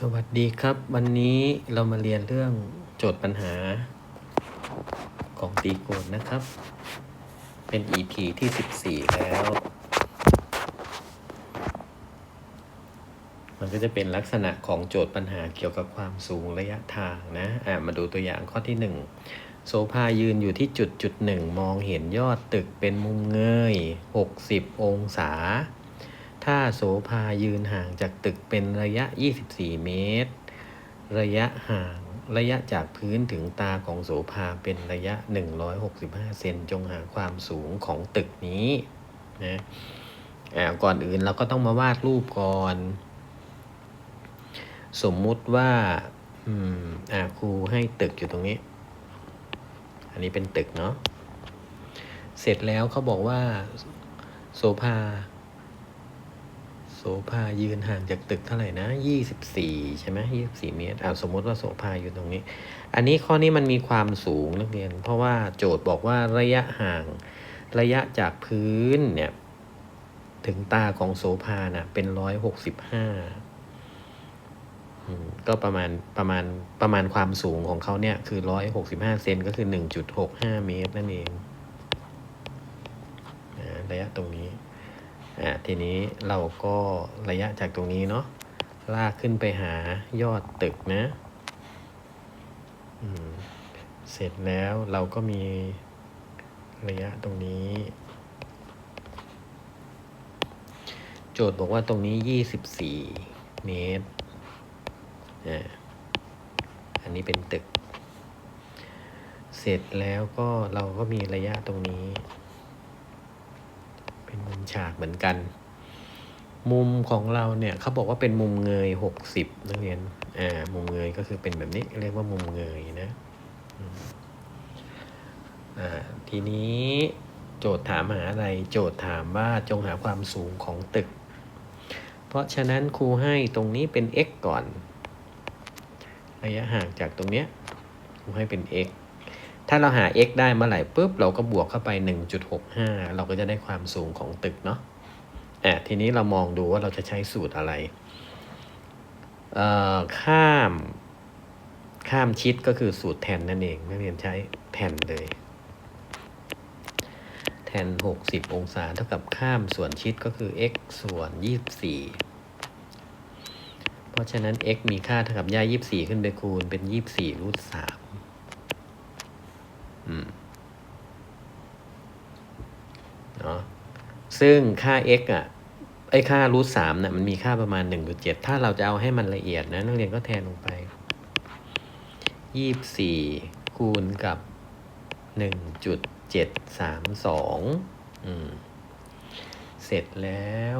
สวัสดีครับ วันนี้เรามาเรียนเรื่องโจทย์ปัญหาของตรีโกณนะครับ เป็น EP ที่ 14 แล้ว มันก็จะเป็นลักษณะของโจทย์ปัญหาเกี่ยวกับความสูงระยะทางนะอ่ามาดูตัวอย่างข้อที่ 1โสภายืนอยู่ที่จุดจุดหนึ่งมองเห็นยอดตึกเป็นมุมเงย 60 องศา ถ้าโสภายืนห่างจากตึกเป็นระยะ 24 เมตร ระยะห่างระยะจากพื้นถึงตาของโสภาเป็นระยะ 165 เซนจงหาความสูงของตึกนี้นะอ่าก่อนอื่นเราก็ต้องมาวาดรูปก่อน สมมุติว่าอืมอ่าครูให้ตึกอยู่ตรงนี้ อันนี้เป็นตึกเนาะเสร็จแล้วเขาบอกว่า โสภา ภายืนห่างจากตึกเท่าไหร่นะยี่สิบสี่ใช่ไหมยี่สิบสี่เมตรอ่าสมมติว่าโสภาอยู่ตรงนี้ อันนี้ข้อนี้มันมีความสูงนักเรียน เพราะว่าโจทย์บอกว่าระยะห่างระยะจากพื้นเนี่ยถึงตาของโสภาน่ะเป็นร้อยหกสิบห้าก็ประมาณประมาณประมาณความสูงของเขาเนี่ยคือร้อยหกสิบห้าเซนก็คือหนึ่งจุดหกห้าเมตรนั่นเองระยะตรงนี้ อ่าทีนี้เราก็ระยะจากตรงนี้เนาะลากขึ้นไปหายอดตึกนะเสร็จแล้วเราก็มีระยะตรงนี้ โจทย์บอกว่าตรงนี้ 24 เมตรอ่าอันนี้เป็นตึก เสร็จแล้วก็เราก็มีระยะตรงนี้ เป็นมุมฉากเหมือนกัน มุมของเราเนี่ยเขาบอกว่าเป็นมุมเงยหกสิบนักเรียนอ่ามุมเงยก็คือเป็นแบบนี้เรียกว่ามุมเงยนะอ่าทีนี้โจทย์ถามหาอะไร โจทย์ถามว่าจงหาความสูงของตึก เพราะฉะนั้นครูให้ตรงนี้เป็น x ก่อน ระยะห่างจากตรงเนี้ยครูให้เป็น x ถ้าเราหา x ได้เมื่อไหร่ปุ๊บเราก็บวกเข้าไป 1.65 เราก็จะได้ความสูงของตึกเนาะอะทีนี้เรามองดูว่าเราจะใช้สูตรอะไรเอ่อข้ามข้ามชิดก็คือสูตรแทนนั่นเองนักเรียนใช้แทนเลย แทน 60 องศาเท่ากับข้ามส่วนชิดก็คือ x ส่วน 24 เพราะฉะนั้น x มีค่าเท่ากับย่า24 ขึ้นไปคูณเป็น 24รูท3 อืมเนาะซึ่งค่า x อะไอ้ค่ารูทสามเนี่ยมันมีค่าประมาณ1.7ถ้าเราจะเอาให้มันละเอียดนะนักเรียนก็แทนลงไป24คูณกับ1.732อืมเสร็จแล้ว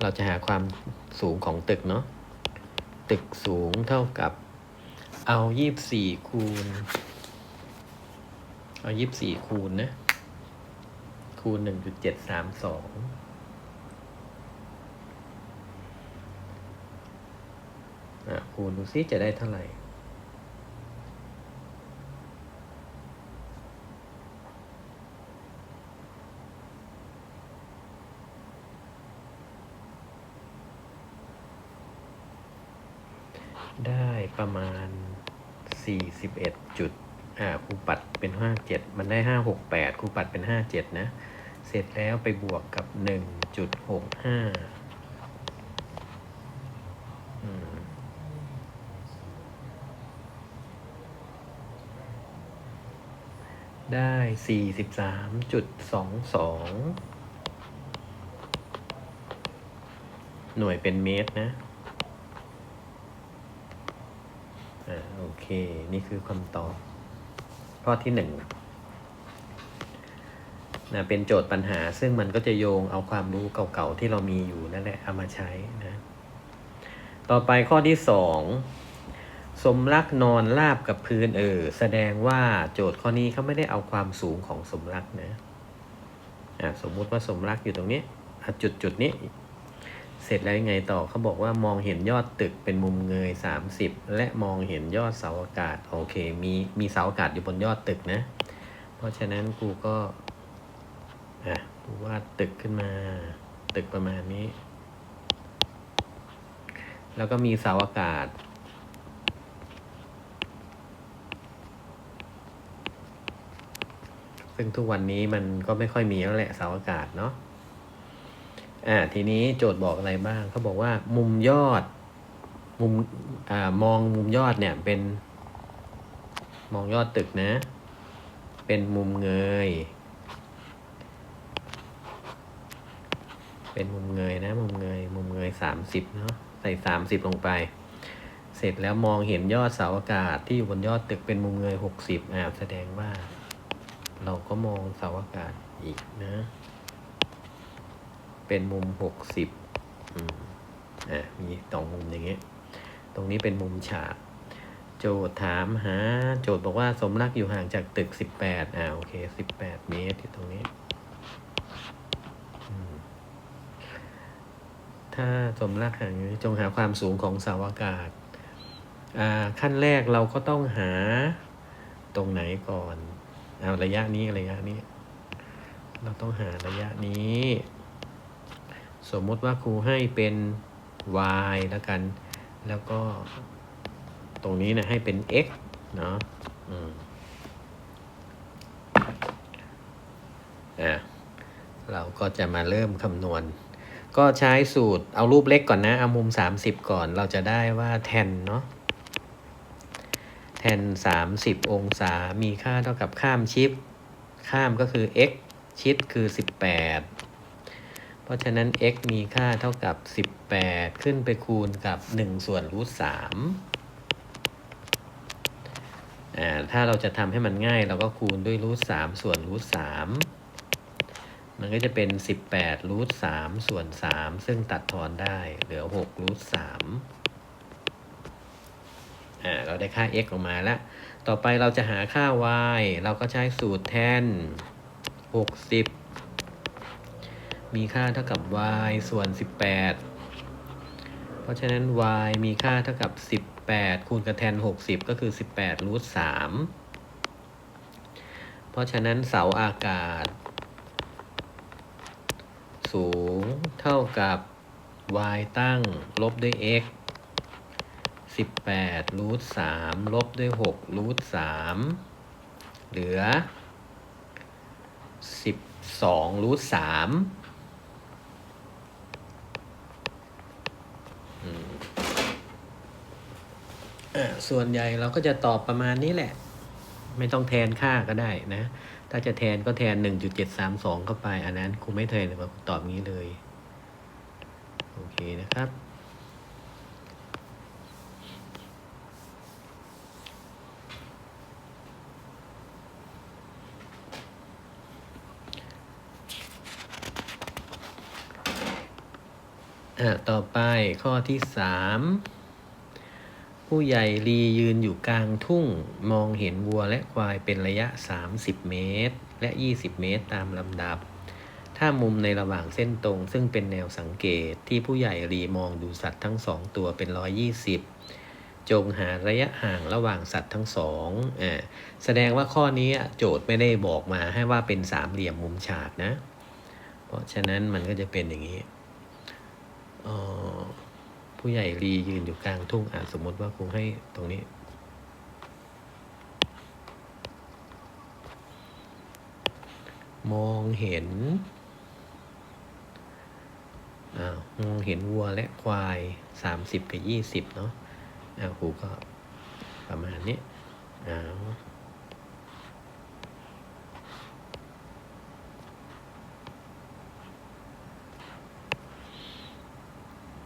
เราจะหาความสูงของตึกเนาะ ตึกสูงเท่ากับ เอายี่บสี่คูณ เอายี่บสี่คูณนะ คูณหนึ่งจุดเจ็ดสามสองอะคูณดูซิจะได้เท่าไหร่ ได้ ประมาณ 41 จุด อ่าครูปัดเป็น 57 มันได้ 568ครูปัดเป็น 57 นะ เสร็จแล้วไปบวกกับ 1.65ได้ 43.22 หน่วยเป็นเมตรนะ อ่าโอ เค นี่คือคำตอบ ข้อที่หนึ่งนะเป็นโจทย์ปัญหาซึ่งมันก็จะโยงเอาความรู้เก่าๆที่เรามีอยู่นั่นแหละเอามาใช้นะ ต่อไปข้อที่สองสมรักนอนราบกับพื้นเออ แสดงว่าโจทย์ข้อนี้เขาไม่ได้เอาความสูงของสมรักนะอ่าสมมุติว่าสมรักอยู่ตรงนี้จุดจุดๆนี้ เสร็จแล้วยังไงต่อเขาบอกว่ามองเห็นยอดตึกเป็นมุมเงย 30 และมองเห็นยอดเสาอากาศ โอเค มีมีเสาอากาศอยู่บนยอดตึกนะ เพราะฉะนั้นครูก็อะวาดตึกขึ้นมา ตึกประมาณนี้ แล้วก็มีเสาอากาศ ซึ่งทุกวันนี้มันก็ไม่ค่อยมีแล้วแหละเสาอากาศเนาะ อ่าทีนี้โจทย์บอกอะไรบ้างเขาบอกว่ามุมยอดมุมอ่ามองมุมยอดเนี่ยเป็น มองยอดตึกนะ เป็นมุมเงย เป็นมุมเงยนะ มุมเงย มุมเงยสามสิบเนาะใส่สามสิบลงไป เสร็จแล้วมองเห็นยอดเสาอากาศที่อยู่บนยอดตึกเป็นมุมเงยหกสิบอ่าแสดงว่า เราก็มองเสาอากาศอีกนะ เป็นมุมหกสิบอืมอ่ามีสองมุมอย่างเงี้ย ตรงนี้เป็นมุมฉาก โจทย์ถามหา โจทย์บอกว่าสมรักอยู่ห่างจากตึกสิบแปดอ่าโอเคสิบแปดเมตรที่ตรงนี้ ถ้าสมรักห่างอยู่จงหาความสูงของเสาอากาศ อ่า ขั้นแรกเราก็ต้องหาตรงไหนก่อน เอาระยะนี้ระยะนี้ เราต้องหาระยะนี้ สมมติว่าครูให้เป็น y แล้วกัน แล้วก็ตรงนี้นะให้เป็น x เนาะอะเราก็จะมาเริ่มคำนวณ ก็ใช้สูตรเอารูปเล็กก่อนนะ เอามุม 30 ก่อนเราจะได้ว่าแทนเนาะแทน 30 องศา มีค่าเท่ากับข้ามชิป ข้ามก็คือ x ชิดคือ 18 เพราะฉะนั้น x มีค่าเท่ากับ 18 ขึ้นไปคูณกับ 1 ส่วนรูท3อ่าถ้าเราจะทำให้มันง่ายเราก็คูณด้วยรูท3ส่วนรูท3มันก็จะเป็น 18รูท3ส่วน3ซึ่งตัดทอนได้เหลือ6รูท3อ่าเราได้ค่า x ออกมาแล้ว ต่อไปเราจะหาค่า y เราก็ใช้สูตรแทน 60 มีค่าเท่ากับ y ส่วน 18 เพราะฉะนั้น y มีค่าเท่ากับ 18 คูณกับแทน 60 ก็คือ 18รูท3เพราะฉะนั้นเสาอากาศ สูงเท่ากับ y ตั้งลบด้วย x 18รูท3ลบด้วย6รูท3เหลือ 12รูท3 ส่วนใหญ่เราก็จะตอบประมาณนี้แหละ ไม่ต้องแทนค่าก็ได้นะ ถ้าจะแทนก็แทน 1.732 เข้าไป อันนั้นครูไม่แทนเลยตอบงี้เลย โอเคนะครับอ่าต่อไปข้อที่สาม ผู้ใหญ่ลียืนอยู่กลางทุ่งมองเห็นวัวและควายเป็นระยะ 30 เมตร และ 20 เมตรตามลำดับ ถ้ามุมในระหว่างเส้นตรง ซึ่งเป็นแนวสังเกตที่ผู้ใหญ่รีมองดูสัตว์ทั้งสองตัวเป็น 120 จงหาระยะห่างระหว่างสัตว์ทั้งสองอแสดงว่าข้อนี้โจทย์ไม่ได้บอกมาให้ว่าเป็นสามเหลี่ยมมุมฉากนะ เพราะฉะนั้นมันก็จะเป็นอย่างนี้อ่อ ผู้ใหญ่รียืนอยู่กลางทุ่งอะสมมติว่าครูให้ตรงนี้ มองเห็นอ้าวมองเห็นวัวและควายสามสิบกับยี่สิบเนาะอ้าวครูก็ประมาณนี้อ้าว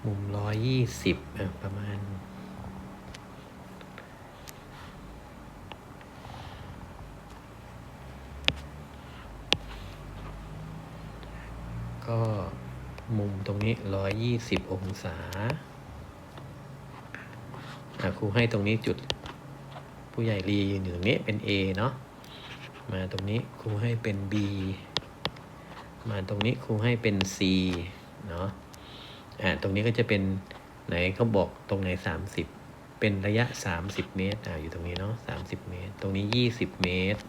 มุมร้อยยี่สิบประมาณก็มุมตรงนี้ร้อยยี่สิบองศาครูให้ตรงนี้จุด ผู้ใหญ่รียืนอยู่ตรงนี้เป็น A เนาะ มาตรงนี้ครูให้เป็น B มาตรงนี้ครูให้เป็น C เนาะ อ่าตรงนี้ก็จะเป็นไหนเขาบอกตรงไหนสามสิบเป็นระยะสามสิบเมตรอ่าอยู่ตรงนี้เนาะสามสิบเมตร ตรงนี้ยี่สิบเมตร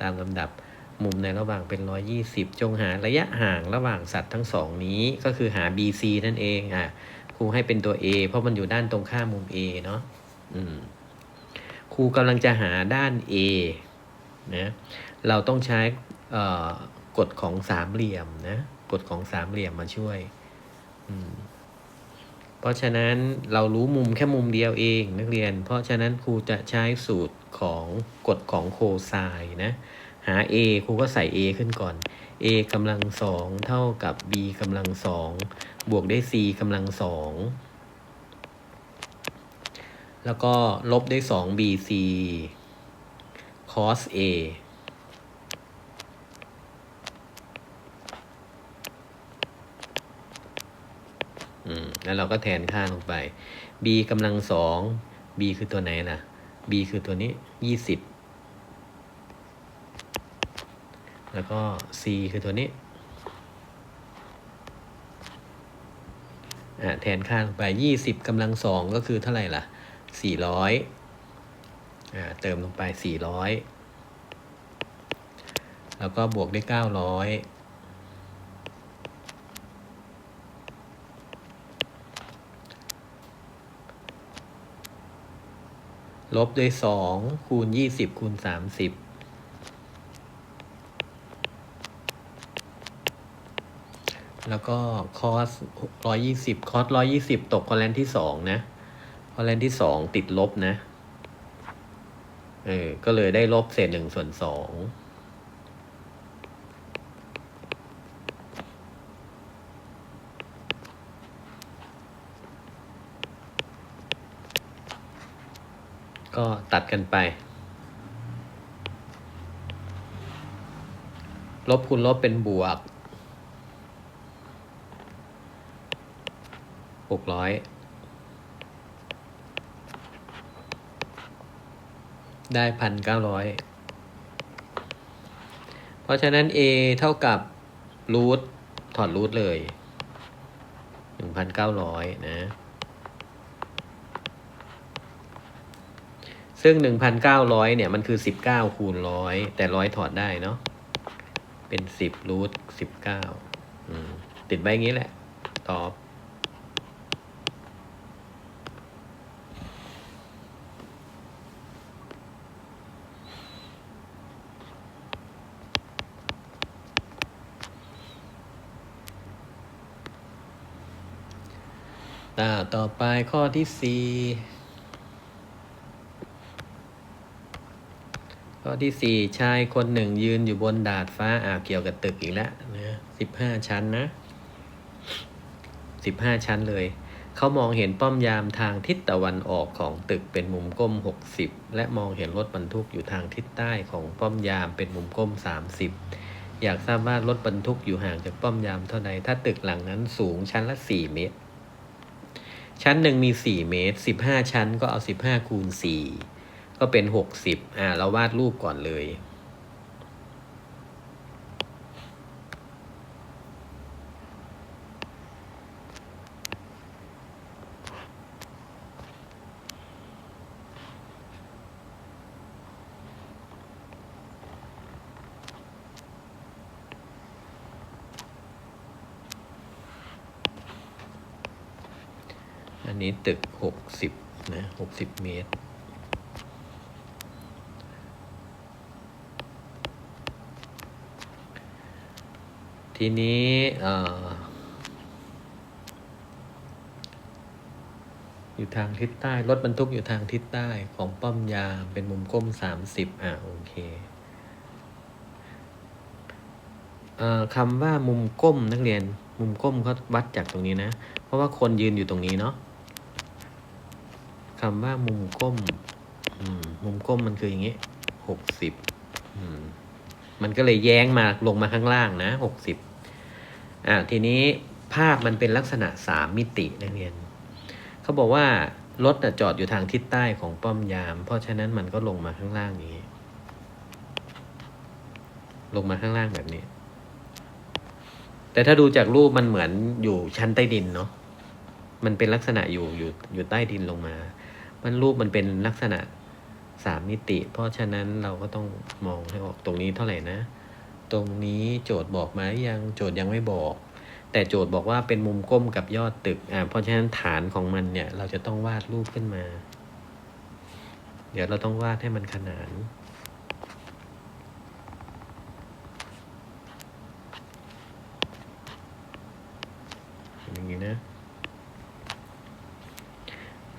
ตามลำดับมุมในระหว่างเป็น 120 จงหาระยะห่างระหว่างสัตว์ทั้งสองนี้ก็คือหา BC นั่นเองอะครูให้เป็นตัว A เพราะมันอยู่ด้านตรงข้ามมุม A เนาะอืมครูกำลังจะหาด้าน A นะเราต้องใช้กฎของสามเหลี่ยมนะกฎของสามเหลี่ยมมาช่วย เพราะฉะนั้นเรารู้มุมแค่มุมเดียวเองนักเรียน เพราะฉะนั้นครูจะใช้สูตรของกฎของโคไซน์นะ หา a ครูก็ใส่ a ขึ้นก่อน a กำลังสองเท่ากับ b กำลังสองบวกด้วย c กำลังสองแล้วก็ลบด้วยสอง bc cos a แล้วเราก็แทนค่าลงไป b กำลังสอง b คือตัวไหนนะ b คือตัวนี้ยี่สิบแล้วก็ c คือตัวนี้แทนค่าลงไปยี่สิบกำลังสองก็คือเท่าไหร่ล่ะ 400 เติมลงไปสี่ร้อยแล้วก็บวกด้วร้อย ลบด้วยสองคูณยี่สิบคูณสามสิบแล้วก็คอสร้อยยี่สิบคอสร้อยยี่สิบตกคอแลนที่สองนะคอแลนที่สองติดลบนะ เออ ก็เลยได้ลบเศษหนึ่งส่วนสอง ก็ตัดกันไป ลบคูณลบเป็นบวกหกร้อยได้พันเก้าร้อยเพราะฉะนั้น a เท่ากับรูทถอดรูทเลยหนึ่งพันเก้าร้อยนะ ซึ่งหนึ่งพันเก้าร้อยเนี่ย มันคือสิบเก้าคูณร้อยแต่ร้อยถอดได้เนาะ เป็นสิบรูทสิบเก้าติดไว้อย่างนี้แหละ ตอบ ต่าต่อไปข้อที่สี่ ข้อที่สี่ชายคนหนึ่งยืนอยู่บนดาดฟ้าอ่าเกี่ยวกับตึกอีกแล้วนะสิบห้าชั้นนะสิบห้าชั้นเลย เขามองเห็นป้อมยามทางทิศตะวันออกของตึกเป็นมุมก้มหกสิบและมองเห็นรถบรรทุกอยู่ทางทิศใต้ของป้อมยามเป็นมุมก้มสามสิบอยากทราบว่ารถบรรทุกอยู่ห่างจากป้อมยามเท่าใดถ้าตึกหลังนั้นสูงชั้นละสี่เมตร ชั้นหนึ่งมีสี่เมตรสิบห้าชั้นก็เอาสิบห้าคูณสี่ ก็เป็นหกสิบอ่าเราวาดรูปก่อนเลย อันนี้ตึกหกสิบนะหกสิบเมตร ทีนี้ออยู่ทางทิศใต้รถบรรทุกอยู่ทางทิศใต้ของป้อมยามเป็นมุมก้มสามสิบอะโอเคเออคำว่ามุมก้มนักเรียนมุมก้มเขาวัดจากตรงนี้นะ เพราะว่าคนยืนอยู่ตรงนี้เนาะคำว่ามุมก้มมุมก้มมันคืออย่างนี้หกสิบมันก็เลยแย้งมาลงมาข้างล่างนะหกสิบ อ่าทีนี้ภาพมันเป็นลักษณะสามมิตินักเรียนเขาบอกว่ารถจอดอยู่ทางทิศใต้ของป้อมยาม เพราะฉะนั้นมันก็ลงมาข้างล่างนี้ ลงมาข้างล่างแบบนี้ แต่ถ้าดูจากรูปมันเหมือนอยู่ชั้นใต้ดินเนาะมันเป็นลักษณะอยู่อยู่อยู่ใต้ดินลงมา มันรูปมันเป็นลักษณะสามมิติ เพราะฉะนั้นเราก็ต้องมองให้ออกตรงนี้เท่าไหร่นะ ตรงนี้โจทย์บอกมาหรือยังโจทย์ยังไม่บอก แต่โจทย์บอกว่าเป็นมุมก้มกับยอดตึกอ่าเพราะฉะนั้นฐานของมันเนี่ยเราจะต้องวาดรูปขึ้นมา เดี๋ยวเราต้องวาดให้มันขนานอย่างนี้นะ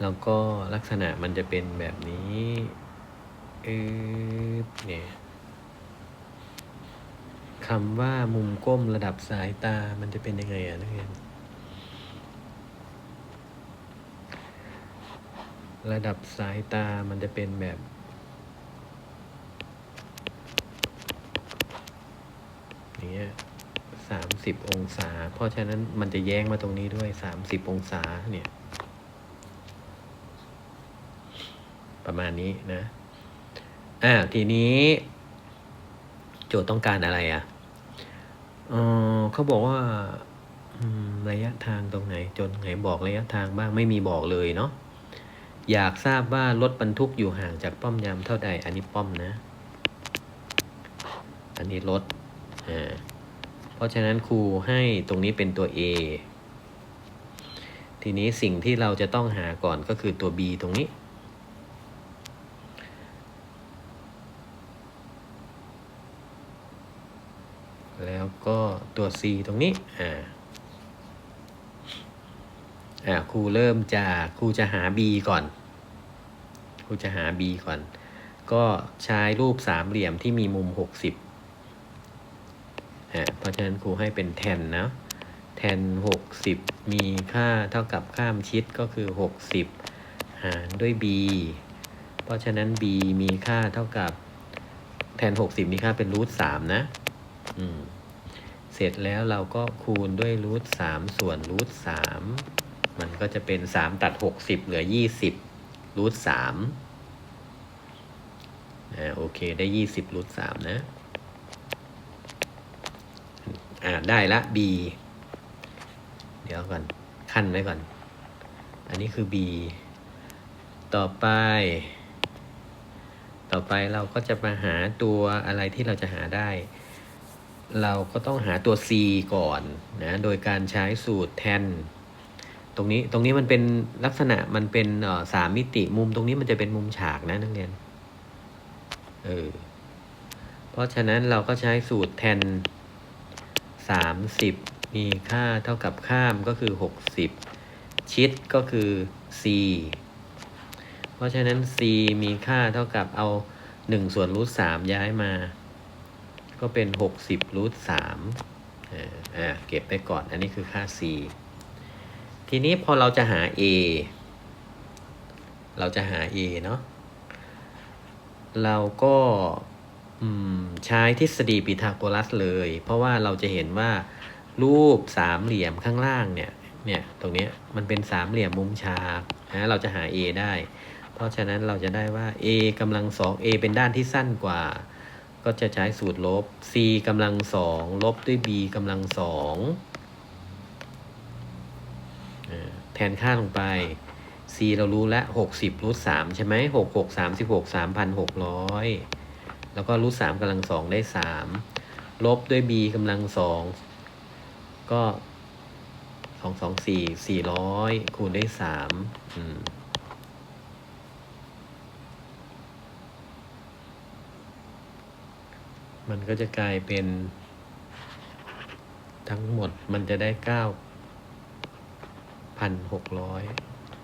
แล้วก็ลักษณะมันจะเป็นแบบนี้เออเนี่ย คำว่ามุมก้มระดับสายตามันจะเป็นยังไงอะนักเรียนระดับสายตามันจะเป็นแบบ อย่างเงี้ยสามสิบองศา เพราะฉะนั้นมันจะแย้งมาตรงนี้ด้วยสามสิบองศาเนี่ย ประมาณนี้นะ อ่า ทีนี้ โจทย์ต้องการอะไรอะ่ะ เออเขาบอกว่าระยะทางตรงไหน จนไหนบอกระยะทางบ้างไม่มีบอกเลยเนาะอยากทราบว่ารถบรรทุกอยู่ห่างจากป้อมยามเท่าใด อันนี้ป้อมนะ อันนี้รถอ่าเพราะฉะนั้นครูให้ตรงนี้เป็นตัว A ทีนี้สิ่งที่เราจะต้องหาก่อนก็คือตัว B ตรงนี้ แล้ว ก็ตัว C ตรงนี้ อ่า อ่าครูเริ่มจากครูจะหา B ก่อน ครูจะหา B ก่อน ก็ใช้รูปสามเหลี่ยมที่มีมุม 60อ่าเพราะฉะนั้นครูให้เป็นแทนนะแทน 60 มีค่าเท่ากับข้ามชิดก็คือ 60 หารด้วย b เพราะฉะนั้น b มีค่าเท่ากับแทน 60 มีค่าเป็นรูท3นะ อืม ร็จแล้วเราก็คูณด้วยรูท3ส่วนรูท3มันก็จะเป็น3ตัด60เหลือ20รูท3อ่าโอเคได้20รูท3นะอ่าได้ละ b เดี๋ยวก่อน ขั้นไว้ก่อน อันนี้คือ b ต่อไป ต่อไปเราก็จะมาหาตัวอะไรที่เราจะหาได้ เราก็ต้องหาตัว c ก่อนนะโดยการใช้สูตรแทนตรงนี้ตรงนี้มันเป็นลักษณะมันเป็นสามมิติมุมตรงนี้มันจะเป็นมุมฉากนะนักเรียนเออเพราะฉะนั้นเราก็ใช้สูตรแทนสามสิบมีค่าเท่ากับข้ามก็คือหกสิบชิดก็คือ c เพราะฉะนั้น c มีค่าเท่ากับเอาหนึ่งส่วนรูทสามย้ายมา ก็เป็นหกสิบรูทสามอ่าเก็บไปก่อน อันนี้คือค่า c ทีนี้พอเราจะหา a เราจะหา a เนาะเราก็อืมใช้ทฤษฎีพีทาโกรัสเลย เพราะว่าเราจะเห็นว่ารูปสามเหลี่ยมข้างล่างเนี่ยเนี่ยตรงเนี้ยมันเป็นสามเหลี่ยมมุมฉากนะเราจะหา a ได้ เพราะฉะนั้นเราจะได้ว่า a กำลังสอง a เป็นด้านที่สั้นกว่า ก็จะใช้สูตรลบ c กำลังสองลบด้วย b กำลังสองแทนค่าลงไป c เรารู้แล้วหกสิบรูทสามใช่ไหมหกหกสามสิบหกสามพันหกร้อยแล้วก็รูทสามกำลังสองได้สามลบด้วย b กำลังสองก็สองสองสี่สี่ร้อยคูณได้สามอืม มันก็จะกลายเป็น ทั้งหมดมันจะได้เก้าพันหกร้อย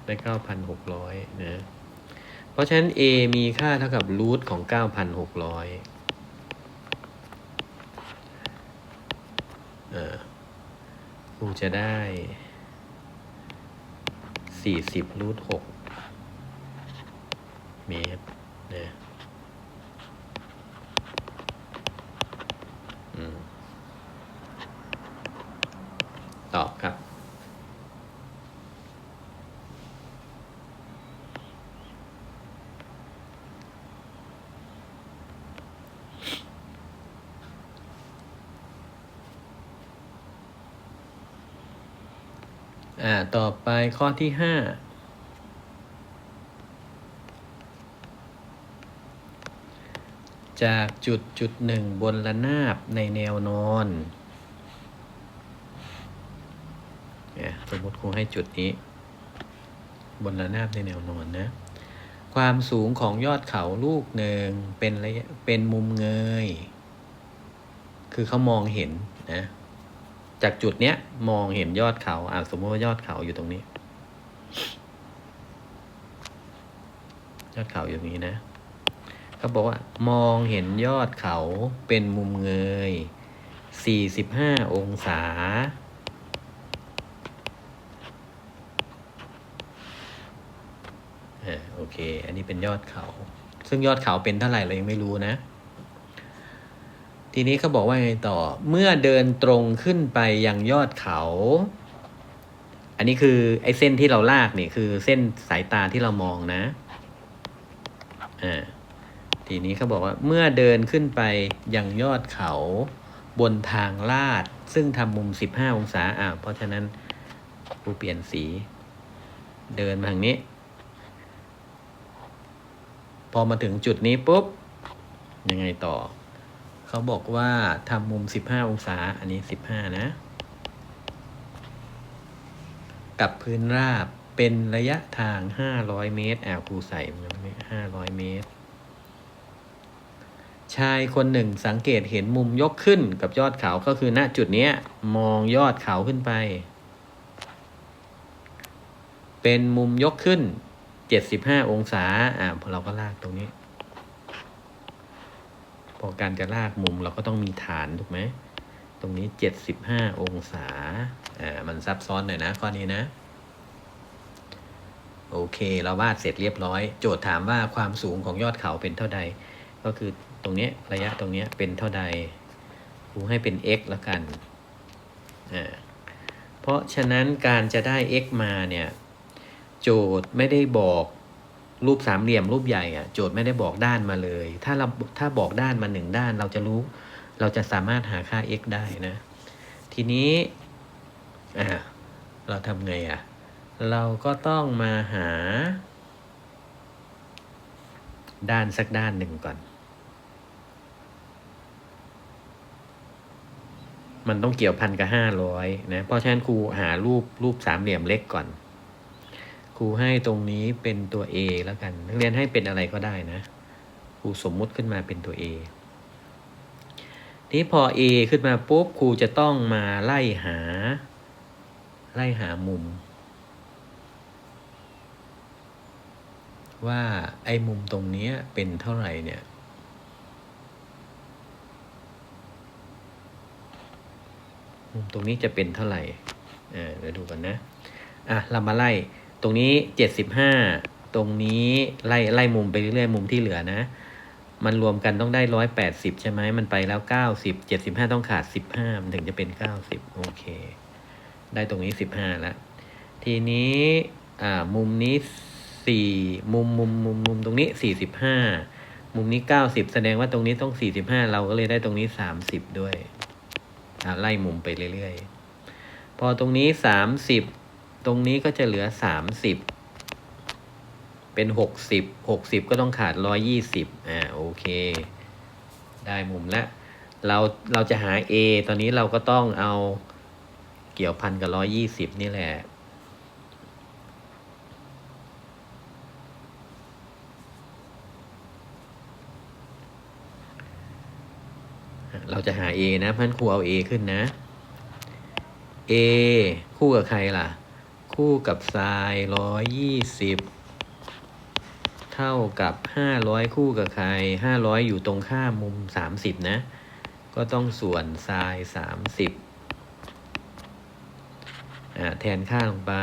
ได้เก้าพันหกร้อยนะ เพราะฉะนั้น a มีค่าเท่ากับรูทของเก้าพันหกร้อยเออครูจะได้สี่สิบรูทหกเมตรนะ ตอบครับ อ่า ต่อไปข้อที่ห้าจากจุดจุดหนึ่งบนระนาบในแนวนอนเนี่ยสมมติค รูให้จุดนี้ บนระนาบในแนวนอนนะ ความสูงของยอดเขาลูกหนึ่งเป็นระยะเป็นมุมเงย คือเขามองเห็นนะ จากจุดเนี้ยมองเห็นยอดเขาอ่าสมมติว่ายอดเขาอยู่ตรงนี้ ยอดเขาอยู่ตรงนี้นะเขาบอกว่ามองเห็นยอดเขาเป็นมุมเงย 45 องศา อ่าโอ เค อันนี้เป็นยอดเขา ซึ่งยอดเขาเป็นเท่าไหร่เรายังไม่รู้นะ ทีนี้เขาบอกว่าไงต่อ เมื่อเดินตรงขึ้นไปยังยอดเขา อันนี้คือไอ้เส้นที่เราลากนี่คือเส้นสายตาที่เรามองนะ อ่า ทีนี้เขาบอกว่าเมื่อเดินขึ้นไปยังยอดเขาบนทางลาด ซึ่งทำมุม 15 องศาอ่าเพราะฉะนั้นกูเปลี่ยนสี เดินมาทางนี้ พอมาถึงจุดนี้ปุ๊บ ยังไงต่อ เขาบอกว่าทำมุม 15 องศา อันนี้ 15 นะ กับพื้นราบเป็นระยะทาง 500 เมตรแอบครูใส่มันไม่500 เมตร ชายคนหนึ่งสังเกตเห็นมุมยกขึ้นกับยอดเขาก็คือณจุดนี้มองยอดเขาขึ้นไป เป็นมุมยกขึ้น 75องศา อ่า พอเราก็ลากตรงนี้ พอการจะลากมุมเราก็ต้องมีฐานถูกไหม ตรงนี้75องศา อ่า มันซับซ้อนหน่อยนะข้อนี้นะ โอเค เราวาดเสร็จเรียบร้อย โจทย์ถามว่าความสูงของยอดเขาเป็นเท่าใด ก็คือตรงนี้ระยะตรงนี้เป็นเท่าใด ครูให้เป็น x แล้วกัน อ่า เพราะฉะนั้นการจะได้ x มาเนี่ย โจทย์ไม่ได้บอกรูปสามเหลี่ยมรูปใหญ่อะโจทย์ไม่ได้บอกด้านมาเลย ถ้าเราถ้าบอกด้านมาหนึ่งด้าน เราจะรู้ เราจะสามารถหาค่า x ได้นะ ทีนี้อ่าเราทำไงอะเราก็ต้องมาหา ด้านสักด้านหนึ่งก่อน มันต้องเกี่ยวพันกับห้าร้อยนะ เพราะฉะนั้นครูหารูปรูปสามเหลี่ยมเล็กก่อน ครูให้ตรงนี้เป็นตัว A แล้วกัน นักเรียนให้เป็นอะไรก็ได้นะ ครูสมมุติขึ้นมาเป็นตัว A นี้พอ A ขึ้นมาปุ๊บครูจะต้องมาไล่หา ไล่หามุม ว่าไอ้มุมตรงนี้เป็นเท่าไหร่เนี่ยมุมตรงนี้จะเป็นเท่าไหร่อ่าเดี๋ยวดูกันนะ อะ เรามาไล่ ตรงนี้เจ็ดสิบห้าตรงนี้ไล่ไล่มุมไปเรื่อยๆมุมที่เหลือนะ มันรวมกันต้องได้ร้อยแปดสิบใช่ไหมมันไปแล้วเก้าสิบเจ็ดสิบห้าต้องขาดสิบห้ามันถึงจะเป็นเก้าสิบโอเค ได้ตรงนี้สิบห้าล้วทีนี้อ่ามุมนี้สี่มุมมุมมุมมุมตรงนี้สี่สิบห้ามุมนี้เก้าสิบแสดงว่าตรงนี้ต้องสี่สิบห้าเราก็เลยได้ตรงนี้สามสิบด้วยไล่มุมไปเรื่อยๆ พอตรงนี้สามสิบ ตรงนี้ก็จะเหลือสามสิบเป็นหกสิบหกสิบก็ต้องขาดร้อยี่สิบอ่าโอเค ได้มุมแล้วเราเราจะหา A ตอนนี้เราก็ต้องเอาเกี่ยวพันกับร้อยี่สิบนี่แหละเราจะหา A นะเพราะฉะนั้นครูเอา A ขึ้นนะ A คู่กับใครล่ะ คู่กับไซน์ร้อยยี่สิบเท่ากับห้าร้อยคู่กับใครห้าร้อยอยู่ตรงข้ามมุมสามสิบนะ ก็ต้องส่วนไซน์สามสิบอ่าแทนค่าลงไป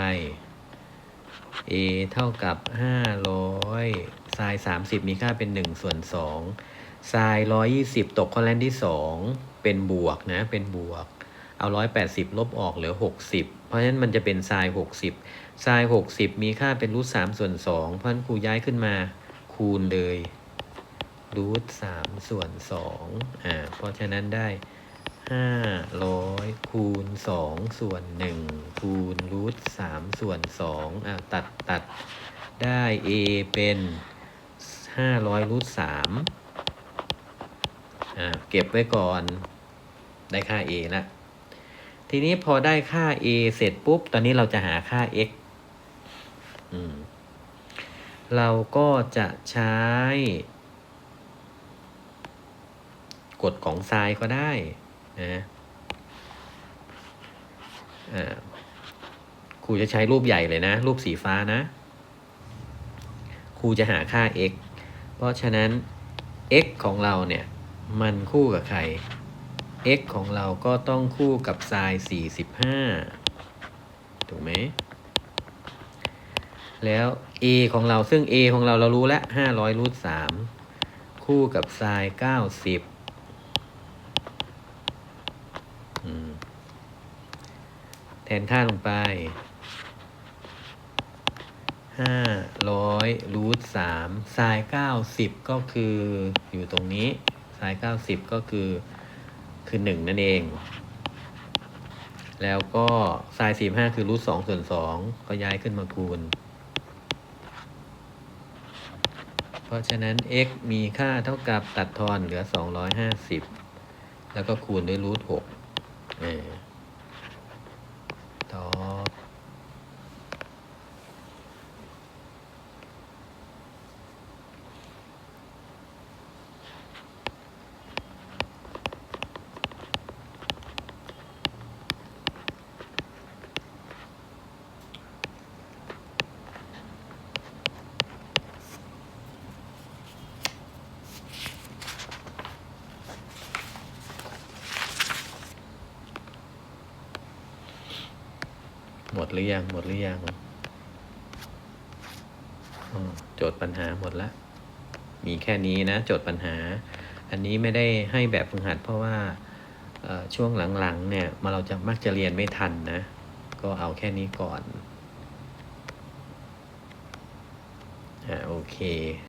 A เท่ากับห้าร้อยไซน์สามสิบมีค่าเป็นหนึ่งส่วนสองไซน์ร้อยยี่สิบตกข้อแรกที่สองเป็นบวกนะ เป็นบวก เอาร้อยแปดสิบลบออกเหลือหกสิบ ราะฉะนั้นมันจะเป็นไซน์หกสิบไซน์หกสิบมีค่าเป็นรูทสามส่วนสองเพราะฉะนั้นครูย้ายขึ้นมาคูณเลยรูทสามส่วนสองอ่าเพราะฉะนั้นได้ห้าร้อยคูณสองส่วนหนึ่งคูณรูทสามส่วนสองอ่าตัดตัดได้ a เป็นห้าร้อยรูทสามอ่าเก็บไว้ก่อนได้ค่า a ละ ทีนี้พอได้ค่า a เสร็จปุ๊บ ตอนนี้เราจะหาค่า x เราก็จะใช้ กฎของไซน์ก็ได้นะครูจะใช้รูปใหญ่เลยนะ รูปสีฟ้านะ ครูจะหาค่า x เพราะฉะนั้น x ของเราเนี่ย มันคู่กับใคร x ของเราก็ต้องคู่กับไซน์45 ถูกไหม แล้ว a ของเราซึ่ง a ของเราเรารู้แล้ว500รูท3คู่กับไซน์90แทนค่าลงไปห้าร้อยรูทสามไซน์เก้าสิบก็คืออยู่ตรงนี้ไซน์เก้าสิบก็คือ คือหนึ่งนั่นเอง แล้วก็ไซน์สี่ห้าคือรูทสองส่วนสองก็ย้ายขึ้นมาคูณ เพราะฉะนั้น x มีค่าเท่ากับตัดทอนเหลือ 250 แล้วก็คูณด้วยรูท6เออตอบ หม ดหรือยังหมดหรือยังโจทย์ปัญหาหมดละมีแค่นี้นะ โจทย์ปัญหา อันนี้ไม่ได้ให้แบบฝึกหัด เพราะว่าช่วงหลังๆเนี่ยมาเราจะมักจะเรียนไม่ทันนะ ก็เอาแค่นี้ก่อนอ่าโอเค